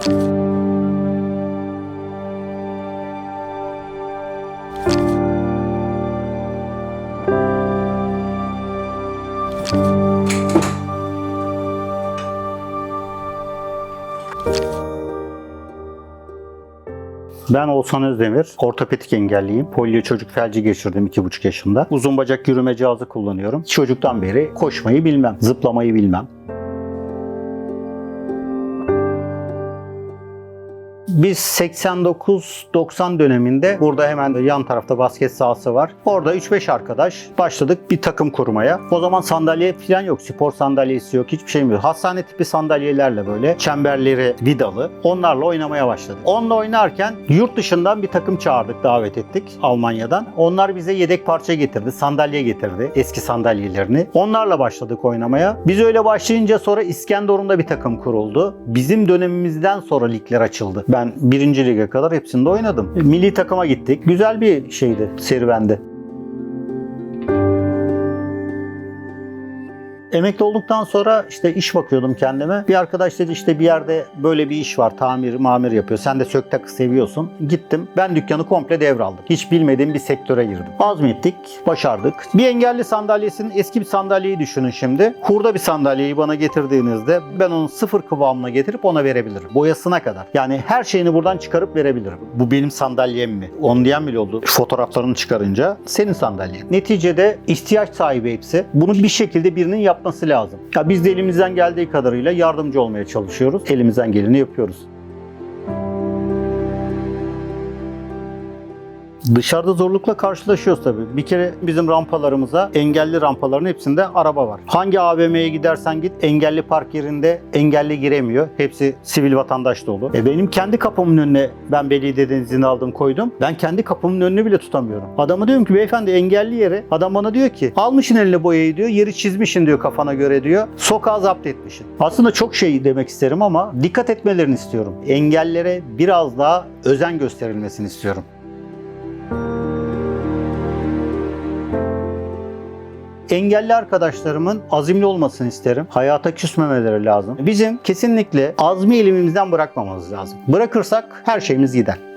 Ben Oğuzhan Özdemir, ortopedik engelliyim. Polio çocuk felci geçirdim 2,5 yaşında. Uzun bacak yürüme cihazı kullanıyorum. Çocuktan beri koşmayı bilmem, zıplamayı bilmem. Biz 89-90 döneminde burada hemen yan tarafta basket sahası var. Orada 3-5 arkadaş başladık bir takım kurmaya. O zaman sandalye falan yok. Spor sandalyesi yok. Hiçbir şey yok. Hastane tipi sandalyelerle böyle çemberleri vidalı. Onlarla oynamaya başladık. Onunla oynarken yurt dışından bir takım çağırdık, davet ettik Almanya'dan. Onlar bize yedek parça getirdi, sandalye getirdi. Eski sandalyelerini. Onlarla başladık oynamaya. Biz öyle başlayınca sonra İskenderun'da bir takım kuruldu. Bizim dönemimizden sonra ligler açıldı. Ben birinci lige kadar hepsinde oynadım. Milli takıma gittik. Güzel bir şeydi, serüvendi. Emekli olduktan sonra işte iş bakıyordum kendime. Bir arkadaş dedi işte bir yerde böyle bir iş var. Tamir, mamir yapıyor. Sen de sök takı seviyorsun. Gittim. Ben dükkanı komple devraldım. Hiç bilmediğim bir sektöre girdim. Azmettik, başardık. Bir engelli sandalyesinin eski bir sandalyeyi düşünün şimdi. Hurda bir sandalyeyi bana getirdiğinizde ben onu sıfır kıvamına getirip ona verebilirim. Boyasına kadar. Yani her şeyini buradan çıkarıp verebilirim. Bu benim sandalyem mi? Onu diyen bile oldu. Fotoğraflarını çıkarınca senin sandalyen. Neticede ihtiyaç sahibi hepsi. Bunu bir şekilde birinin yapması lazım. Ya biz de elimizden geldiği kadarıyla yardımcı olmaya çalışıyoruz. Elimizden geleni yapıyoruz. Dışarıda zorlukla karşılaşıyoruz tabii. Bir kere bizim rampalarımıza, engelli rampaların hepsinde araba var. Hangi AVM'ye gidersen git engelli park yerinde engelli giremiyor. Hepsi sivil vatandaş dolu. E benim kendi kapımın önüne ben belediyeden izin aldım koydum. Ben kendi kapımın önünü bile tutamıyorum. Adama diyorum ki beyefendi engelli yere. Adam bana diyor ki almışın eline boyayı diyor. Yeri çizmişin diyor kafana göre diyor. Sokağı zapt etmişsin. Aslında çok şey demek isterim ama dikkat etmelerini istiyorum. Engellere biraz daha özen gösterilmesini istiyorum. Engelli arkadaşlarımın azimli olmasını isterim. Hayata küsmemeleri lazım. Bizim kesinlikle azmi elimizden bırakmamamız lazım. Bırakırsak her şeyimiz gider.